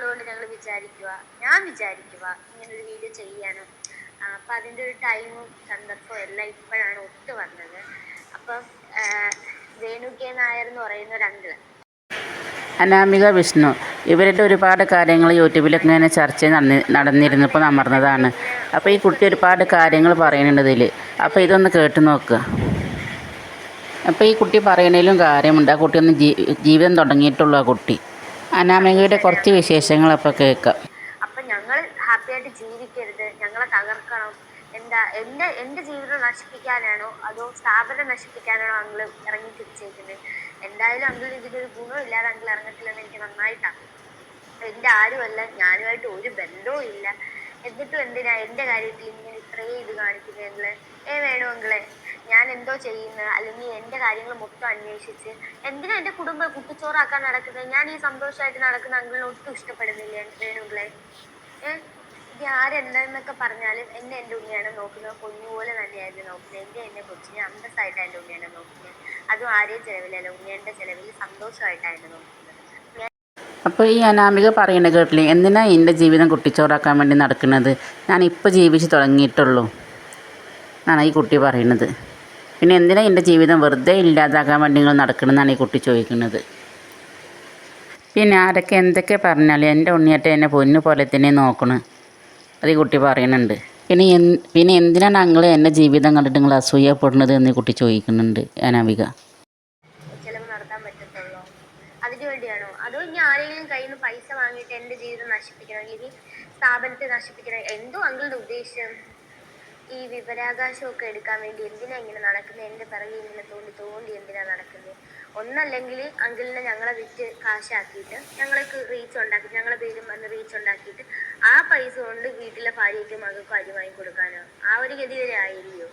നാളുകൊണ്ട് ഞങ്ങൾ വിചാരിക്കുക ഞാൻ വിചാരിക്കുക ഒരു വീഡിയോ ചെയ്യാനും. അപ്പം അതിന്റെ ഒരു ടൈമും സന്ദർഭവും എല്ലാം ഇപ്പോഴാണ് ഒത്തു വന്നത്. അപ്പം ആ, രേണു കെ നായർ എന്ന് പറയുന്ന ഒരു അങ്കിൾ അനാമിക വിഷ്ണു. ഇവരുടെ ഒരുപാട് കാര്യങ്ങൾ യൂട്യൂബിലൊക്കെ ഇങ്ങനെ ചർച്ച നടന്നി നടന്നിരുന്നപ്പോൾ അമർന്നതാണ് അപ്പോൾ ഈ കുട്ടി ഒരുപാട് കാര്യങ്ങൾ പറയുന്നുണ്ട് അപ്പോൾ ഇതൊന്ന് കേട്ട് നോക്കുക അപ്പോൾ ഈ കുട്ടി പറയണേലും കാര്യമുണ്ട്. ആ കുട്ടി ഒന്ന് ജീവിതം തുടങ്ങിയിട്ടുള്ളൂ ആ കുട്ടി. അനാമികയുടെ കുറച്ച് വിശേഷങ്ങൾ അപ്പോൾ കേൾക്കാം. അപ്പം ഞങ്ങൾ ഹാപ്പിയായിട്ട് ജീവിക്കരുത്. ഞങ്ങളെ തകർക്കണം. എന്താ എന്റെ എന്റെ ജീവിതം നശിപ്പിക്കാനാണോ അതോ സ്ഥാപനം നശിപ്പിക്കാനാണോ അങ്കിൾ ഇറങ്ങി തിരിച്ചേക്കുന്നത്? എന്തായാലും അങ്കിൾ ഇതിനൊരു ഗുണമില്ലാതെ അങ്കിൾ ഇറങ്ങത്തില്ലെന്ന് എനിക്ക് നന്നായിട്ടാണ് എന്റെ ആരുമല്ല ഞാനുമായിട്ട് ഒരു ബന്ധവും ഇല്ല. എന്നിട്ടും എന്തിനാ എന്റെ കാര്യത്തിൽ ഇങ്ങനെ ഇത്രയും ഇത് കാണിക്കുന്നത് അങ്കിൾ ഏ വേണോ ഞാൻ എന്തോ ചെയ്യുന്നത് അല്ലെങ്കിൽ എന്റെ കാര്യങ്ങൾ മൊത്തം അന്വേഷിച്ച് എന്തിനാ എന്റെ കുടുംബം കുട്ടിച്ചോറാക്കാൻ നടക്കുന്നത് ഞാൻ ഈ സന്തോഷമായിട്ട് നടക്കുന്ന അങ്കിളിനെ ഒട്ടും ഇഷ്ടപ്പെടുന്നില്ല വേണുങ്ങളെ ഏ? ഇത് ആരെന്തെന്നൊക്കെ പറഞ്ഞാലും എന്നെ എന്റെ ഉണ്ണിയാണ് നോക്കുന്നത്? പൊന്നുപോലെ തന്നെയായിരുന്നു നോക്കുന്നത്. എന്റെ എന്റെ കൊച്ചിനെ അന്തസ്സായിട്ടാണ് എന്റെ ഉണ്ണിയാണ് നോക്കുന്നത്? അതും ആരെയും ചിലവിലല്ല ഉണ്ണിയുടെ ചിലവിൽ സന്തോഷമായിട്ടായിരുന്നു നോക്കുന്നത് അപ്പോൾ ഈ അനാമിക പറയുന്നത് കേട്ടില്ലേ? എന്തിനാ എന്റെ ജീവിതം കുട്ടിച്ചോറാക്കാൻ വേണ്ടി നടക്കുന്നത്? ഞാൻ ഇപ്പോൾ ജീവിച്ച് തുടങ്ങിയിട്ടുള്ളൂ. എന്നാണ് ഈ കുട്ടി പറയുന്നത്. പിന്നെ എന്തിനാ എന്റെ ജീവിതം വെറുതെ ഇല്ലാതാക്കാൻ വേണ്ടി നിങ്ങൾ നടക്കണമെന്നാണ് ഈ കുട്ടി ചോദിക്കുന്നത്. പിന്നെ ആരൊക്കെ എന്തൊക്കെ പറഞ്ഞാലും എന്റെ ഉണ്ണിയേട്ട എന്നെ പൊന്നു പോലെ തന്നെ നോക്കണം. അത് ഈ കുട്ടി പറയുന്നുണ്ട്. പിന്നെ പിന്നെ എന്തിനാണ് നിങ്ങൾ എന്റെ ജീവിതം കണ്ടിട്ട് നിങ്ങൾ അസൂയപ്പെടുന്നത് എന്ന് കുട്ടി ചോദിക്കുന്നുണ്ട് അനാമിക ചിലവ് നടത്താൻ പറ്റത്തുള്ളൂ അതിനു വേണ്ടിയാണോ അതോ ഇനി ആരെങ്കിലും കയ്യിൽ നിന്ന് പൈസ വാങ്ങിയിട്ട് എന്റെ ജീവിതം നശിപ്പിക്കണം അല്ലെങ്കിൽ സ്ഥാപനത്തെ നശിപ്പിക്കണം. എന്തോ അങ്കിളുടെ ഉദ്ദേശം ഈ വിവരാകാശമൊക്കെ എടുക്കാൻ വേണ്ടി എന്തിനാ ഇങ്ങനെ നടക്കുന്നത് എന്റെ പിറകെ ഇങ്ങനെ തോണ്ടി തോണ്ടി എന്തിനാ നടക്കുന്നത് ഒന്നല്ലെങ്കിൽ അങ്കിളിനെ ഞങ്ങളെ വിറ്റ് കാശാക്കിയിട്ട് ഞങ്ങൾക്ക് റീച്ച് ഉണ്ടാക്കി ഞങ്ങളെ പേരും വന്ന് റീച്ച് ഉണ്ടാക്കിയിട്ട് ആ പൈസ കൊണ്ട് വീട്ടിലെ ഭാര്യയ്ക്കും മകൾക്കും അരി വാങ്ങി കൊടുക്കാനോ? ആ ഒരു ഗതി വരെ ആയില്ലയോ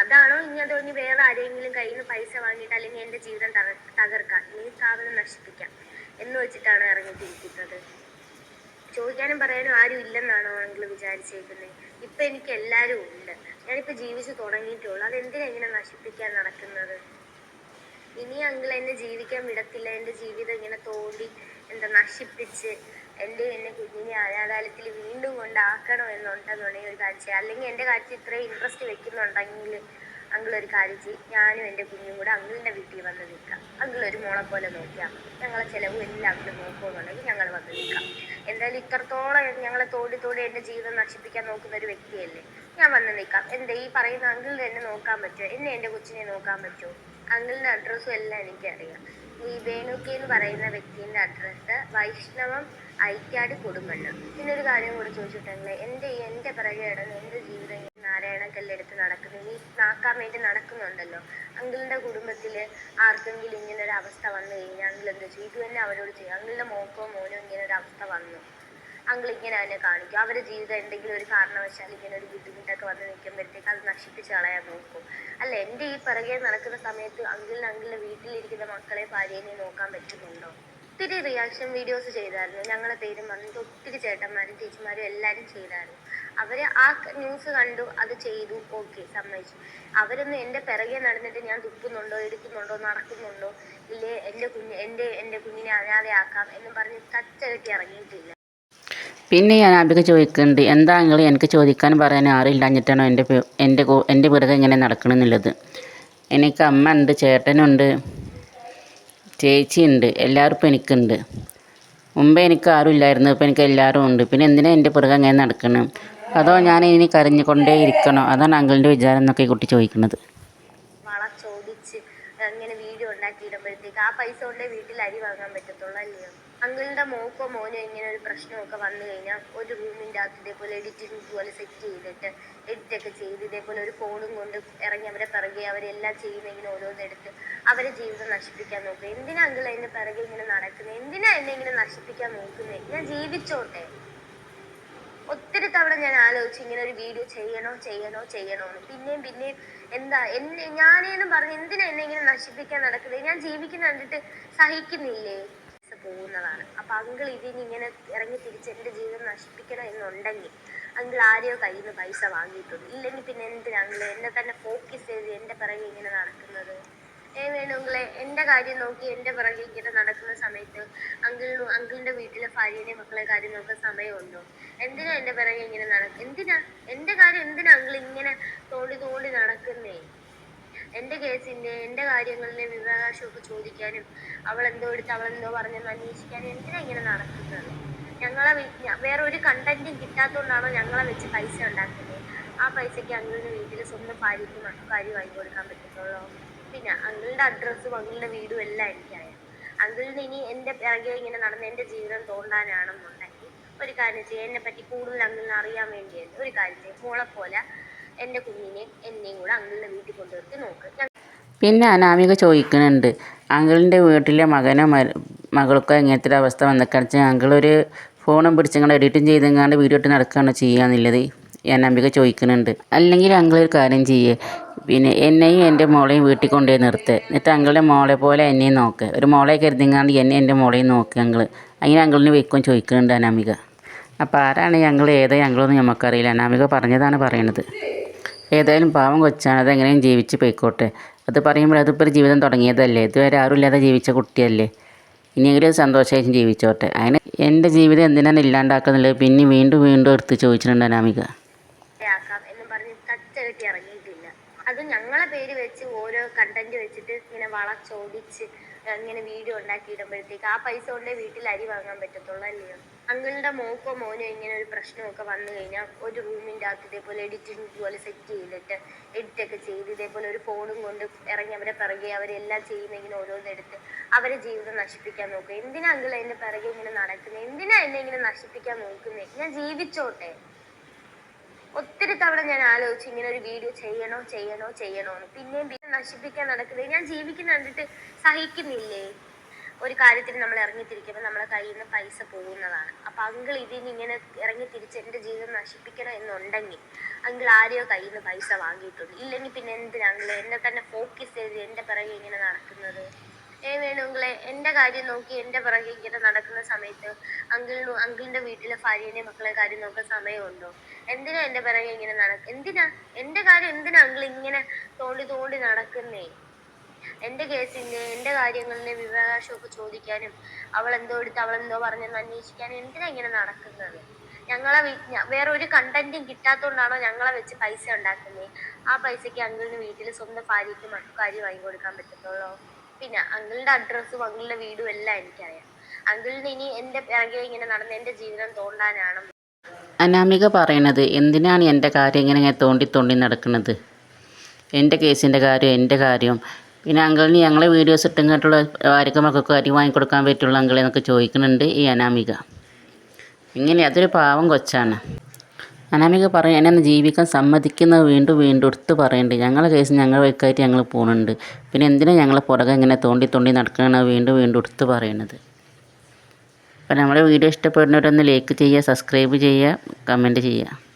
അതാണോ ഇനി അതോ ഇനി വേറെ ആരെങ്കിലും കയ്യിൽ നിന്ന് പൈസ വാങ്ങിയിട്ട് അല്ലെങ്കിൽ എന്റെ ജീവിതം തകർ തകർക്കാം ഈ സ്ഥാപനം നശിപ്പിക്കാം എന്ന് വെച്ചിട്ടാണ് ഇറങ്ങിത്തിരിക്കുന്നത്. ചോദിക്കാനും പറയാനും ആരും ഇല്ലെന്നാണോ നിങ്ങൾ വിചാരിച്ചേക്കുന്നത് ഇപ്പൊ എനിക്ക് എല്ലാവരും ഉണ്ട്. ഞാനിപ്പോ ജീവിച്ചു തുടങ്ങിയിട്ടുള്ളൂ. അതെന്തിനാ ഇങ്ങനെ നശിപ്പിക്കാൻ നടക്കുന്നത്? ഇനി അങ്കിൾ എന്നെ ജീവിക്കാൻ വിടത്തില്ല. എന്റെ ജീവിതം ഇങ്ങനെ തോണ്ടി എന്താ നശിപ്പിച്ച് എന്റെ എന്നെ കുഞ്ഞിനെ അനാഥാലയത്തിൽ വീണ്ടും കൊണ്ടാക്കണോ എന്നുണ്ടെന്നുണ്ടെങ്കിൽ ഒരു കാഴ്ച അല്ലെങ്കിൽ എന്റെ കാര്യത്തിൽ ഇത്രയും ഇൻട്രസ്റ്റ് വെക്കുന്നുണ്ടെങ്കിൽ അങ്കിൾ ഒരു കാര്യം ചെയ്യും. ഞാനും എന്റെ കുഞ്ഞും കൂടെ അങ്കിളിന്റെ വീട്ടിൽ വന്ന് നിൽക്കാം. അങ്കിൾ ഒരു മോളെ പോലെ നോക്കിയാൽ ഞങ്ങളെ ചിലവും എല്ലാം അങ്കിൾ നോക്കുമെന്നുണ്ടെങ്കിൽ ഞങ്ങൾ വന്ന് നിൽക്കാം. എന്തായാലും ഇത്രത്തോളം ഞങ്ങളെ തോടി തോടി എന്റെ ജീവിതം നശിപ്പിക്കാൻ നോക്കുന്ന ഒരു വ്യക്തിയല്ലേ. ഞാൻ വന്ന് നിൽക്കാം. എന്താ ഈ പറയുന്ന അങ്കിളിന് എന്നെ നോക്കാൻ പറ്റുമോ? എന്നെ എന്റെ കൊച്ചിനെ നോക്കാൻ പറ്റുമോ? അങ്കിളിന്റെ അഡ്രസ്സും എല്ലാം എനിക്കറിയാം. ഈ വേണുക്കി എന്ന് പറയുന്ന വ്യക്തിന്റെ അഡ്രസ്സ് വൈഷ്ണവം കൊടുമണ്ണ്. പിന്നെ ഒരു കാര്യം കൂടി ചോദിച്ചിട്ടുണ്ടെങ്കിൽ എന്റെ എന്റെ പിറകെ ഇടന്ന് എന്റെ ജീവിതം ഇങ്ങനെ നാരായണക്കല്ലെടുത്ത് നടക്കുന്നത് ഈ നാക്കാൻ വേണ്ടി നടക്കുന്നുണ്ടല്ലോ. അങ്കിളിന്റെ കുടുംബത്തിൽ ആർക്കെങ്കിലും ഇങ്ങനെ ഒരു അവസ്ഥ വന്നു കഴിഞ്ഞാൽ അങ്കിൾ എന്താ ചെയ്യും? ഇത് തന്നെ അവരോട് ചെയ്യും. അങ്കിളിന്റെ മോക്കോ മോനോ ഇങ്ങനെ ഒരു അവസ്ഥ വന്നു. അങ്കിൾ ഇങ്ങനെ തന്നെ കാണിക്കും. അവരുടെ ജീവിതം എന്തെങ്കിലും ഒരു കാരണവശാൽ ഇങ്ങനെ ഒരു ബുദ്ധിമുട്ടൊക്കെ വന്ന് നിൽക്കുമ്പോഴത്തേക്ക് അത് നശിപ്പിച്ച് കളയാൻ നോക്കും. അല്ല എന്റെ ഈ പിറകെ നടക്കുന്ന സമയത്ത് അങ്കിളിന് അങ്കിളിന്റെ വീട്ടിലിരിക്കുന്ന മക്കളെ ഭാര്യനെ നോക്കാൻ പറ്റുന്നുണ്ടോ? ഒത്തിരി റിയാക്ഷൻ വീഡിയോസ് ചെയ്തായിരുന്നു. ഞങ്ങളുടെ പേരും വന്നിട്ട് ഒത്തിരി ചേട്ടന്മാരും ചേച്ചിമാരും എല്ലാവരും ചെയ്തായിരുന്നു. അവർ ആ ന്യൂസ് കണ്ടു അത് ചെയ്തു ഓക്കെ സമ്മതിച്ചു. അവരൊന്നും എന്റെ പിറകെ നടന്നിട്ട് ഞാൻ തുപ്പുന്നുണ്ടോ എടുക്കുന്നുണ്ടോ നടക്കുന്നുണ്ടോ ഇല്ലേ എന്റെ കുഞ്ഞ് എന്റെ എന്റെ കുഞ്ഞിനെ അനാഥയാക്കാം എന്നും പറഞ്ഞ് തച്ച കെട്ടി ഇറങ്ങിയിട്ടില്ല. പിന്നെ ഞാൻ അബിക ചോദിക്കുന്നുണ്ട് എന്താ നിങ്ങൾ എനിക്ക് ചോദിക്കാൻ പറയാൻ ആരില്ലാഞ്ഞിട്ടാണോ എന്റെ എന്റെ എന്റെ പിറകെ ഇങ്ങനെ നടക്കണമെന്നുള്ളത് എനിക്ക് അമ്മ ഉണ്ട് ചേട്ടനുണ്ട് ചേച്ചിയുണ്ട് എല്ലാവർക്കും എനിക്കുണ്ട്. മുമ്പേ എനിക്ക് ആരും ഇല്ലായിരുന്നു ഇപ്പം എനിക്ക് എല്ലാവരും ഉണ്ട്. പിന്നെ എന്തിനാണ് എന്റെ പിറകെ അങ്ങനെ നടക്കണം? അതോ ഞാൻ ഇനി കരഞ്ഞുകൊണ്ടേ ഇരിക്കണോ? അതാണ് അങ്കിളിന്റെ വിചാരം എന്നൊക്കെ കുട്ടി ചോദിക്കുന്നത്. ചോദിച്ച് വീഡിയോ ഉണ്ടാക്കി പൈസ വീട്ടിൽ അരി വാങ്ങാൻ അങ്കിളിന്റെ മോക്കോ മോനോ ഇങ്ങനെ ഒരു പ്രശ്നമൊക്കെ വന്നു കഴിഞ്ഞാൽ ഒരു റൂമിന്റെ അകത്ത് ഇതേപോലെ എഡിറ്റിംഗ് പോലെ സെറ്റ് ചെയ്തിട്ട് എഡിറ്റ് ഒക്കെ ചെയ്ത് ഇതേപോലെ ഒരു ഫോണും കൊണ്ട് ഇറങ്ങി അവരെ പിറകെ അവരെല്ലാം ചെയ്യുന്നെങ്കിലും ഓരോന്നെടുത്ത് അവരെ ജീവിതം നശിപ്പിക്കാൻ നോക്കുക എന്തിനാ അങ്കിൾ അതിന്റെ പിറകെ ഇങ്ങനെ നടക്കുന്നത് എന്തിനാ എന്നെ ഇങ്ങനെ നശിപ്പിക്കാൻ നോക്കുന്നത് ഞാൻ ജീവിച്ചോട്ടെ. ഒത്തിരി തവണ ഞാൻ ആലോചിച്ചു ഇങ്ങനെ ഒരു വീഡിയോ ചെയ്യണോ ചെയ്യണോ ചെയ്യണോ എന്ന് പിന്നെയും പിന്നെയും എന്താ എന്നെ ഞാനേന്ന് പറഞ്ഞ് എന്തിനാ എന്നെ ഇങ്ങനെ നശിപ്പിക്കാൻ നടക്കുന്നത്? ഞാൻ ജീവിക്കുന്ന കണ്ടിട്ട് സഹിക്കുന്നില്ലേ? പോകുന്നതാണ്. അപ്പൊ അങ്കിൾ ഇതിന് ഇങ്ങനെ ഇറങ്ങി തിരിച്ച് എന്റെ ജീവിതം നശിപ്പിക്കണം എന്നുണ്ടെങ്കിൽ അങ്കിൾ ആരെയോ കയ്യിൽ നിന്ന് പൈസ വാങ്ങിയിട്ടുണ്ട്. ഇല്ലെങ്കിൽ പിന്നെ എന്തിനാ അങ്കിൾ എന്നെ തന്നെ ഫോക്കസ് ചെയ്ത് എന്റെ പിറകെ ഇങ്ങനെ നടക്കുന്നത്? ഏ എന്റെ കാര്യം നോക്കി എന്റെ പിറകെ ഇങ്ങനെ നടക്കുന്ന സമയത്ത് അങ്കിളിനും അങ്കിളിന്റെ വീട്ടിലെ ഭാര്യയുടെ മക്കളെ കാര്യം നോക്കാൻ സമയമുണ്ടോ? എന്തിനാ എന്റെ പിറകെ ഇങ്ങനെ നടക്ക എന്തിനാ? എന്റെ കാര്യം എന്തിനാ അങ്കിൾ ഇങ്ങനെ തോണ്ടി തോണ്ടി നടക്കുന്നേ? എന്റെ കേസിന്റെ എന്റെ കാര്യങ്ങളിലെ വിവരാവകാശമൊക്കെ ചോദിക്കാനും അവൾ എന്തോ എടുത്ത് അവൾ എന്തോ പറഞ്ഞെന്ന് അന്വേഷിക്കാനും എന്തിനാ ഇങ്ങനെ നടക്കുന്നത്? ഞങ്ങളെ വേറെ ഒരു കണ്ടന്റും കിട്ടാത്തതുകൊണ്ടാണോ ഞങ്ങളെ വെച്ച് പൈസ ഉണ്ടാക്കുന്നത്? ആ പൈസയ്ക്ക് അങ്കിളിന് വീട്ടിൽ സ്വന്തം ഭാര്യയ്ക്ക് കാര്യം വാങ്ങി കൊടുക്കാൻ പറ്റത്തുള്ളൂ? പിന്നെ അങ്കിളിന്റെ അഡ്രസ്സും അങ്കിളിന്റെ വീടും എല്ലാം എനിക്കറിയാം അങ്കിളിന് ഇനി എന്റെ പിറകെ ഇങ്ങനെ നടന്ന് എന്റെ ജീവിതം തോണ്ടാനാണെന്നുണ്ടെങ്കിൽ ഒരു കാര്യം ചെയ്യും. എന്നെ പറ്റി കൂടുതൽ അങ്കിളിന് അറിയാൻ വേണ്ടിയല്ല ഒരു കാര്യം ചെയ്യും. മോളെ പോലെ എന്റെ കുഞ്ഞിനെയും എന്നെയും കൂടെ അങ്കിളിന്റെ വീട്ടിൽ കൊണ്ടുവരുത്തി നോക്ക്. പിന്നെ അനാമിക ചോദിക്കുന്നുണ്ട്. അങ്കിളിന്റെ വീട്ടിലെ മകനോ മകൾക്കോ എങ്ങനത്തെ ഒരു അവസ്ഥ വന്നിക്കാണെന്ന് അങ്കിളൊരു ഫോണും പിടിച്ചങ്ങാണ്ട് എഡിറ്റും ചെയ്തെങ്ങാണ്ട് വീഡിയോ ഇട്ട് നടക്കുകയാണ് ഞാൻ അനാമിക ചോദിക്കുന്നുണ്ട്. അല്ലെങ്കിൽ അങ്കിൾ ഒരു കാര്യം ചെയ്യേ. പിന്നെ എന്നെയും എന്റെ മോളെയും വീട്ടിൽ കൊണ്ടുപോയി നിർത്തുക എന്നിട്ട് അങ്കിളുടെ മോളെ പോലെ എന്നെയും നോക്ക്. ഒരു മോളെ കരുതിങ്ങാണ്ട് എന്നെ എന്റെ മോളെയും നോക്ക് അങ്കിൾ അങ്ങനെ അങ്കിളിന് വെക്കും ചോദിക്കുന്നുണ്ട് അനാമിക. അപ്പോൾ ആരാണ് ഞങ്ങൾ ഏതാ ഞങ്ങളൊന്നും നമുക്കറിയില്ല. അനാമിക പറഞ്ഞതാണ് പറയണത്. ഏതായാലും പാവം കൊച്ചാണ്. അതെങ്ങനെയും ജീവിച്ച് പോയിക്കോട്ടെ. അത് പറയുമ്പോൾ അതിപ്പോൾ ഒരു ജീവിതം തുടങ്ങിയതല്ലേ? ഇതുവരെ ആരുമില്ലാതെ ജീവിച്ച കുട്ടിയല്ലേ? ഇനിയെങ്കിലും സന്തോഷമായിട്ടും ജീവിച്ചോട്ടെ. അതിന് എന്റെ ജീവിതം എന്തിനാണ് ഇല്ലാണ്ടാക്കുന്നുള്ളത് പിന്നെ വീണ്ടും വീണ്ടും എടുത്ത് ചോദിച്ചിട്ടുണ്ട് അനാമിക ആക്കാം എന്നും പറഞ്ഞ് തച്ച കെട്ടി ഇറങ്ങിയിട്ടില്ല അത് ഞങ്ങളെ പേര് വെച്ച് ഓരോ കണ്ടന്റ് വെച്ചിട്ട് ഇങ്ങനെ വളച്ചോടിച്ച് ഇങ്ങനെ വീഡിയോ ഉണ്ടാക്കി ഇടുമ്പോഴത്തേക്ക് ആ പൈസ കൊണ്ടേ വീട്ടിൽ അരി വാങ്ങാൻ പറ്റത്തുള്ളൂ അല്ലയോ? അങ്കിളുടെ മോക്കോ മോനോ ഇങ്ങനെ ഒരു പ്രശ്നമൊക്കെ വന്നു കഴിഞ്ഞാൽ ഒരു റൂമിന്റെ അകത്ത് ഇതേപോലെ എഡിറ്റിംഗ് പോലെ സെറ്റ് ചെയ്തിട്ട് എഡിറ്റ് ഒക്കെ ചെയ്ത് ഇതേപോലെ ഒരു ഫോണും കൊണ്ട് ഇറങ്ങി അവരെ പിറകെ അവരെല്ലാം ചെയ്യുന്ന ഇങ്ങനെ ഓരോന്നെടുത്ത് അവരെ ജീവിതം നശിപ്പിക്കാൻ നോക്കുക എന്തിനാ അങ്കിൾ എന്റെ പിറകെ ഇങ്ങനെ നടക്കുന്നത് എന്തിനാ എന്നെ ഇങ്ങനെ നശിപ്പിക്കാൻ നോക്കുന്നത് ഞാൻ ജീവിച്ചോട്ടെ. ഒത്തിരി തവണ ഞാൻ ആലോചിച്ചു ഇങ്ങനെ ഒരു വീഡിയോ ചെയ്യണോ ചെയ്യണോ ചെയ്യണോ എന്ന്. പിന്നെയും പിന്നെ നശിപ്പിക്കാൻ നടക്കുന്നത്. ഞാൻ ജീവിക്കുന്ന കണ്ടിട്ട് സഹിക്കുന്നില്ലേ? ഒരു കാര്യത്തിന് നമ്മൾ ഇറങ്ങിത്തിരിക്കുമ്പോൾ നമ്മളെ കയ്യിൽ നിന്ന് പൈസ പോകുന്നതാണ്. അപ്പൊ അങ്കിൾ ഇതിന് ഇങ്ങനെ ഇറങ്ങി തിരിച്ച് എന്റെ ജീവിതം നശിപ്പിക്കണം എന്നുണ്ടെങ്കിൽ അങ്കിൾ ആരെയോ കയ്യിൽ നിന്ന് പൈസ വാങ്ങിയിട്ടുണ്ട്. ഇല്ലെങ്കിൽ പിന്നെ എന്തിനാ അങ്കിൾ എന്നെ തന്നെ ഫോക്കസ് ചെയ്ത് എന്റെ പിറകെ ഇങ്ങനെ നടക്കുന്നത്? ഏ വേണുങ്കളെ എന്റെ കാര്യം നോക്കി എന്റെ പിറകെ ഇങ്ങനെ നടക്കുന്ന സമയത്ത് അങ്കിളിനും അങ്കിളിന്റെ വീട്ടിലെ ഭാര്യേനെ മക്കളെ കാര്യം നോക്കാൻ സമയമുണ്ടോ? എന്തിനാ എന്റെ പിറകെ ഇങ്ങനെ നടക്ക എന്തിനാ? എന്റെ കാര്യം എന്തിനാ അങ്കിൾ ഇങ്ങനെ തോണ്ടി തോണ്ടി നടക്കുന്നേ? എന്റെ കേസിന്റെ എന്റെ കാര്യങ്ങളിലെ വിവരാവകാശമൊക്കെ ചോദിക്കാനും അവൾ എന്തോ എടുത്ത് അവൾ എന്തോ പറഞ്ഞെന്ന് അന്വേഷിക്കാനും എന്തിനാ ഇങ്ങനെ നടക്കുന്നത്? ഞങ്ങളെ വേറെ ഒരു കണ്ടന്റും കിട്ടാത്തതുകൊണ്ടാണോ ഞങ്ങളെ വെച്ച് പൈസ ഉണ്ടാക്കുന്നേ? ആ പൈസക്ക് അങ്കിളിന് വീട്ടിൽ സ്വന്തം ഭാര്യയ്ക്ക് മക്കാരി വാങ്ങി കൊടുക്കാൻ പറ്റത്തുള്ളൂ? പിന്നെ അങ്കിളിന്റെ അഡ്രസ്സും അങ്കിളിന്റെ വീടും എല്ലാം എനിക്കറിയാം. അങ്കിളിന് ഇനി എന്റെ പിറകെ ഇങ്ങനെ നടന്ന് എന്റെ ജീവിതം തോണ്ടാനാണ് അനാമിക പറയണത് എന്തിനാണ് എന്റെ കാര്യം ഇങ്ങനെ ഇങ്ങനെ തോണ്ടി തോണ്ടി നടക്കുന്നത്? എന്റെ കേസിന്റെ കാര്യം എന്റെ കാര്യം. പിന്നെ അങ്കിളിന് ഞങ്ങളെ വീഡിയോസ് ഇട്ടുങ്ങാട്ടുള്ള ആർക്കും മക്കൾക്ക് അരി വാങ്ങിക്കൊടുക്കാൻ പറ്റുള്ള അങ്കിളെ ചോദിക്കുന്നുണ്ട് ഈ അനാമിക. ഇങ്ങനെ അതൊരു പാവം കൊച്ചാണ്. അനാമിക പറയും എന്നെ ജീവിക്കാൻ സമ്മതിക്കുന്നത് വീണ്ടും വീണ്ടും എടുത്ത് പറയുന്നുണ്ട് ഞങ്ങളെ കേസ് ഞങ്ങൾ വെക്കായിട്ട് ഞങ്ങൾ പോകുന്നുണ്ട് പിന്നെ എന്തിനാണ് ഞങ്ങളെ പുറകെ ഇങ്ങനെ തോണ്ടി തോണ്ടി നടക്കണമെന്ന് വീണ്ടും വീണ്ടും എടുത്ത് പറയുന്നത് അപ്പോൾ നമ്മുടെ വീഡിയോ ഇഷ്ടപ്പെടുന്നവരൊന്ന് ലൈക്ക് ചെയ്യുക സബ്സ്ക്രൈബ് ചെയ്യുക കമന്റ് ചെയ്യുക.